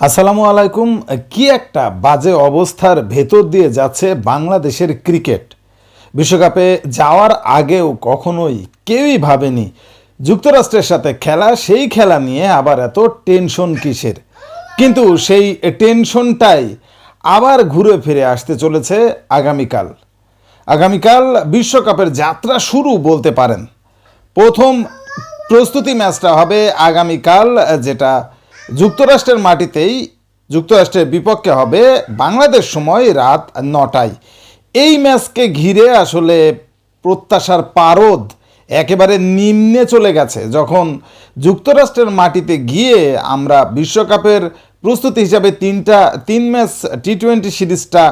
আসসালামু আলাইকুম। কি একটা বাজে অবস্থার ভেতর দিয়ে যাচ্ছে বাংলাদেশের ক্রিকেট। বিশ্বকাপে যাওয়ার আগেও কখনোই কেউই ভাবেনি যুক্তরাষ্ট্রের সাথে খেলা, সেই খেলা নিয়ে আবার এত টেনশন কিসের। কিন্তু সেই টেনশনটাই আবার ঘুরে ফিরে আসতে চলেছে আগামীকাল। আগামীকাল বিশ্বকাপের যাত্রা শুরু বলতে পারেন। প্রথম প্রস্তুতি ম্যাচটা হবে আগামীকাল, যেটা যুক্তরাষ্ট্রের মাটিতেই যুক্তরাষ্ট্রের বিপক্ষে হবে বাংলাদেশ সময় রাত নটায়। এই ম্যাচকে ঘিরে আসলে প্রত্যাশার পারদ একেবারে নিম্নে চলে গেছে। যখন যুক্তরাষ্ট্রের মাটিতে গিয়ে আমরা বিশ্বকাপের প্রস্তুতি হিসাবে তিনটা, তিন ম্যাচ টি টোয়েন্টি সিরিজটা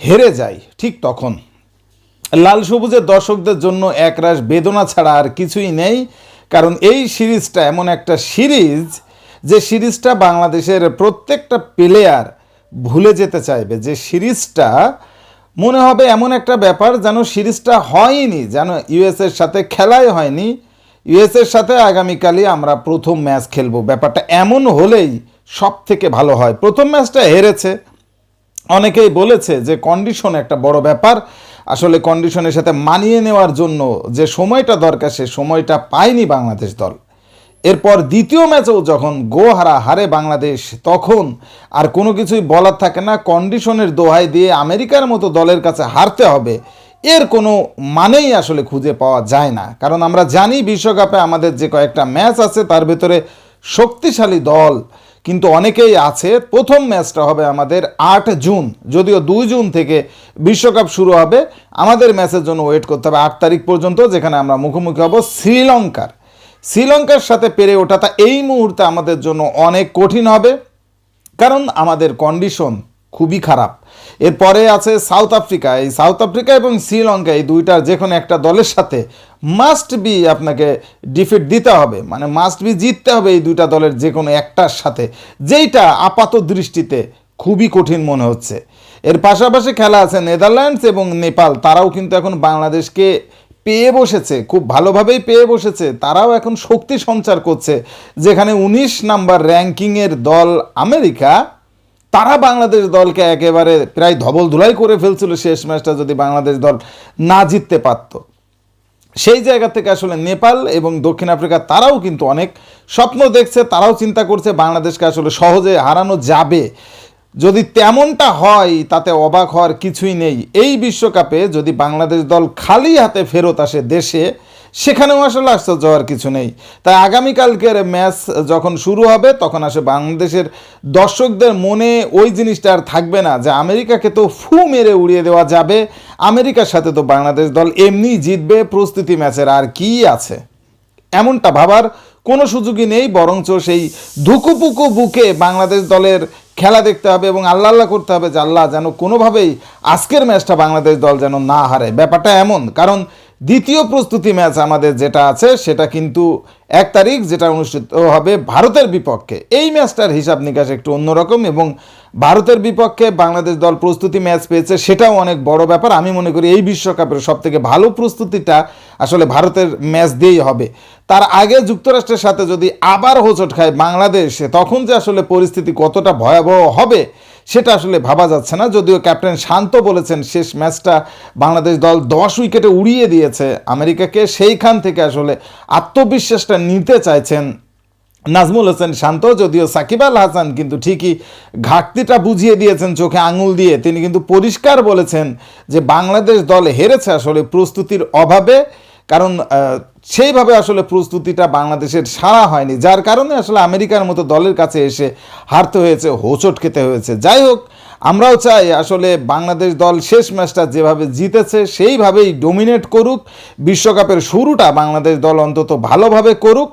হেরে যাই, ঠিক তখন। লাল সবুজের দর্শকদের জন্য একরাশ বেদনা ছাড়া আর কিছুই নেই, কারণ এই সিরিজটা এমন একটা সিরিজ যে সিরিজটা বাংলাদেশের প্রত্যেকটা প্লেয়ার ভুলে যেতে চাইবে, যে সিরিজটা মনে হবে এমন একটা ব্যাপার যেন সিরিজটা হয়নি, যেন ইউএসের সাথে খেলাই হয়নি। ইউএসের সাথে আগামীকালই আমরা প্রথম ম্যাচ খেলব। ব্যাপারটা এমন হলেই সব থেকে ভালো হয়। প্রথম ম্যাচটা হেরেছে। অনেকেই বলেছে যে কন্ডিশন একটা বড় ব্যাপার। আসলে কন্ডিশনের সাথে মানিয়ে নেওয়ার জন্য যে সময়টা দরকার, সে সময়টা পায়নি বাংলাদেশ দল। এরপর দ্বিতীয় ম্যাচেও যখন গো হারা হারে বাংলাদেশ, তখন আর কোনো কিছুই বলার থাকে না, কন্ডিশনের দোহাই দিয়ে আমেরিকার মতো দলের কাছে হারতে হবে। এর কোনো মানেই আসলে খুঁজে পাওয়া যায় না। কারণ আমরা জানি বিশ্বকাপে আমাদের যে কয়েকটা ম্যাচ আছে, তার ভেতরে শক্তিশালী দল কিন্তু অনেকেই আছে। প্রথম ম্যাচটা হবে আমাদের আট জুন, যদিও দুই জুন থেকে বিশ্বকাপ শুরু হবে। আমাদের ম্যাচের জন্য ওয়েট করতে হবে আট তারিখ পর্যন্ত, যেখানে আমরা মুখোমুখি হব শ্রীলঙ্কার। শ্রীলঙ্কার সাথে পেরে ওঠাটা এই মুহূর্তে আমাদের জন্য অনেক কঠিন হবে, কারণ আমাদের কন্ডিশন খুবই খারাপ। এরপরে আছে সাউথ আফ্রিকা। এই সাউথ আফ্রিকা এবং শ্রীলঙ্কা এই দুইটার যে কোনো একটা দলের সাথে মাস্ট বি আপনাকে ডিফিট দিতে হবে। মানে মাস্ট বি জিততে হবে এই দুইটা দলের যে কোনো একটার সাথে, যেইটা আপাত দৃষ্টিতে খুবই কঠিন মনে হচ্ছে। এর পাশাপাশি খেলা আছে নেদারল্যান্ডস এবং নেপাল। তারাও কিন্তু এখন বাংলাদেশকে পেয়ে বসেছে, খুব ভালোভাবেই পেয়ে বসেছে। তারাও এখন শক্তি সঞ্চার করছে। যেখানে উনিশ নাম্বার র্যাঙ্কিংয়ের দল আমেরিকা, তারা বাংলাদেশ দলকে একেবারে প্রায় ধবল ধুলাই করে ফেলছিল শেষ ম্যাচটা যদি বাংলাদেশ দল না জিততে পারত। সেই জায়গা থেকে আসলে নেপাল এবং দক্ষিণ আফ্রিকা, তারাও কিন্তু অনেক স্বপ্ন দেখছে, তারাও চিন্তা করছে বাংলাদেশকে আসলে সহজে হারানো যাবে। যদি তেমনটা হয়, তাতে অবাক হওয়ার কিছুই নেই। এই বিশ্বকাপে যদি বাংলাদেশ দল খালি হাতে ফেরত আসে দেশে, সেখানেও আসলে আশ্চর্য হওয়ার কিছু নেই। তাই আগামীকালকের ম্যাচ যখন শুরু হবে, তখন আসে বাংলাদেশের দর্শকদের মনে ওই জিনিসটা আর থাকবে না যে আমেরিকাকে তো ফু মেরে উড়িয়ে দেওয়া যাবে। আমেরিকার সাথে তো বাংলাদেশ দল এমনি জিতবে, প্রস্তুতি ম্যাচের আর কি আছে। এমনটা ভাবার কোনো সুযোগই নেই, বরঞ্চ সেই ধুকুপুকু বুকে বাংলাদেশ দলের খেলা দেখতে হবে এবং আল্লাহ আল্লাহ করতে হবে যে আল্লাহ যেন কোনোভাবেই আজকের ম্যাচটা বাংলাদেশ দল যেন না হারে ব্যাপারটা এমন, কারণ দ্বিতীয় প্রস্তুতি ম্যাচ আমাদের যেটা আছে সেটা কিন্তু এক তারিখ, যেটা অনুষ্ঠিত হবে ভারতের বিপক্ষে। এই ম্যাচটার হিসাব নিকাশ একটু অন্যরকম এবং ভারতের বিপক্ষে বাংলাদেশ দল প্রস্তুতি ম্যাচ পেয়েছে, সেটাও অনেক বড় ব্যাপার। আমি মনে করি এই বিশ্বকাপের সব থেকে ভালো প্রস্তুতিটা আসলে ভারতের ম্যাচ দিয়েই হবে। তার আগে যুক্তরাষ্ট্রের সাথে যদি আবার হোঁচট খায় বাংলাদেশ, তখন যে আসলে পরিস্থিতি কতটা ভয়াবহ হবে, সেটা আসলে ভাবা যাচ্ছে না। যদিও ক্যাপ্টেন শান্ত বলেছেন, শেষ ম্যাচটা বাংলাদেশ দল দশ উইকেটে উড়িয়ে দিয়েছে আমেরিকাকে। সেইখান থেকে আসলে আত্মবিশ্বাসটা নিতে চাইছেন নাজমুল হোসেন শান্ত, যদিও সাকিব আল হাসান কিন্তু ঠিকই ঘাটতিটা বুঝিয়ে দিয়েছেন চোখে আঙুল দিয়ে। তিনি কিন্তু পরিষ্কার বলেছেন যে বাংলাদেশ দল হেরেছে আসলে প্রস্তুতির অভাবে, কারণ সেইভাবে আসলে প্রস্তুতিটা বাংলাদেশের সারা হয়নি, যার কারণে আসলে আমেরিকার মতো দলের কাছে এসে হারতে হয়েছে, হোঁচট খেতে হয়েছে। যাই হোক, আমরাও চাই আসলে বাংলাদেশ দল শেষ ম্যাচটা যেভাবে জিতেছে, সেইভাবেই ডোমিনেট করুক। বিশ্বকাপের শুরুটা বাংলাদেশ দল অন্তত ভালোভাবে করুক।